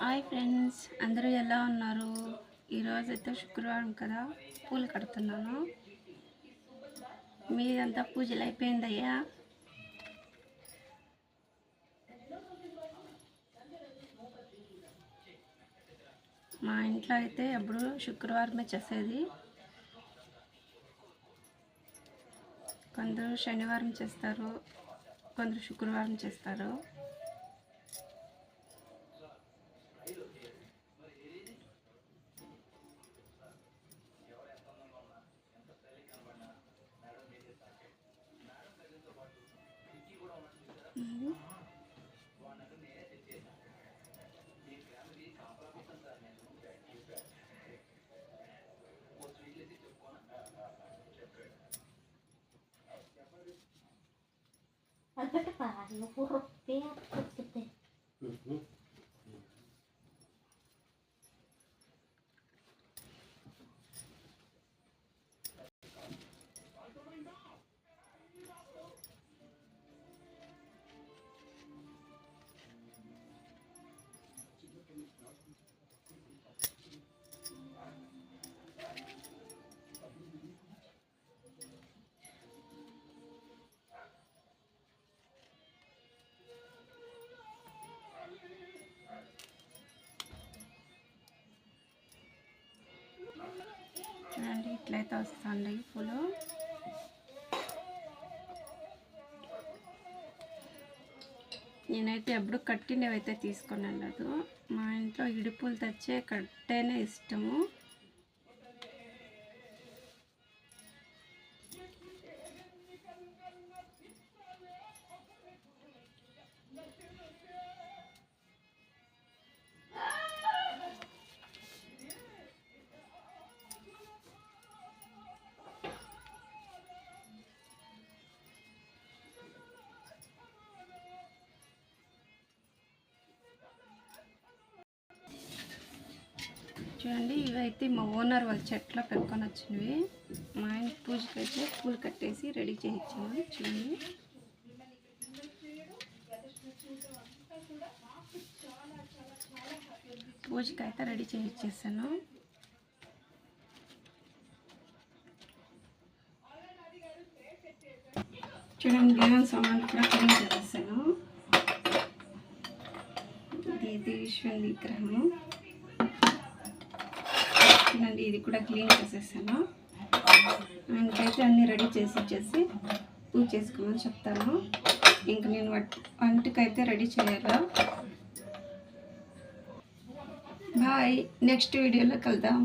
Hi friends అందరూ ఎలా ఉన్నారు? ఈరోజు అయితే శుక్రవారం కదా పూలు కడుతున్నాను. మీదంతా పూజలు అయిపోయిందయ్యా? మా ఇంట్లో అయితే ఎప్పుడు శుక్రవారమే చేసేది. కొందరు శనివారం చేస్తారు కొందరు శుక్రవారం చేస్తారు. no corro fea porque te. Thank you. ఇట్లయితే వస్తుంది పూలు? నేనైతే ఎప్పుడు కట్టినవైతే తీసుకొని వెళ్ళదు. మా ఇంట్లో ఇడుపులు తెచ్చే కట్టేనే ఇష్టము. చూడండి ఇవైతే మా ఓనర్ వాళ్ళ చెట్లో పెట్టుకొని వచ్చినవి. మా ఆయన పూజకి అయితే పూలు కట్టేసి రెడీ చేయించాము చూడండి. పూజకి అయితే రెడీ చేయించేసాను. చూడండి దేవుని సామాన్ కూడా క్లీన్ చేసేసాను. ఇది ఇది విగ్రహము చూడండి ఇది కూడా క్లీన్ చేసేసాను. ఆయనకైతే అన్నీ రెడీ చేసి ఇచ్చేసి పూజ చేసుకోమని చెప్తాను. ఇంక నేను వంటకైతే రెడీ చేయాలా? బాయ్ నెక్స్ట్ వీడియోలో కలుద్దాం.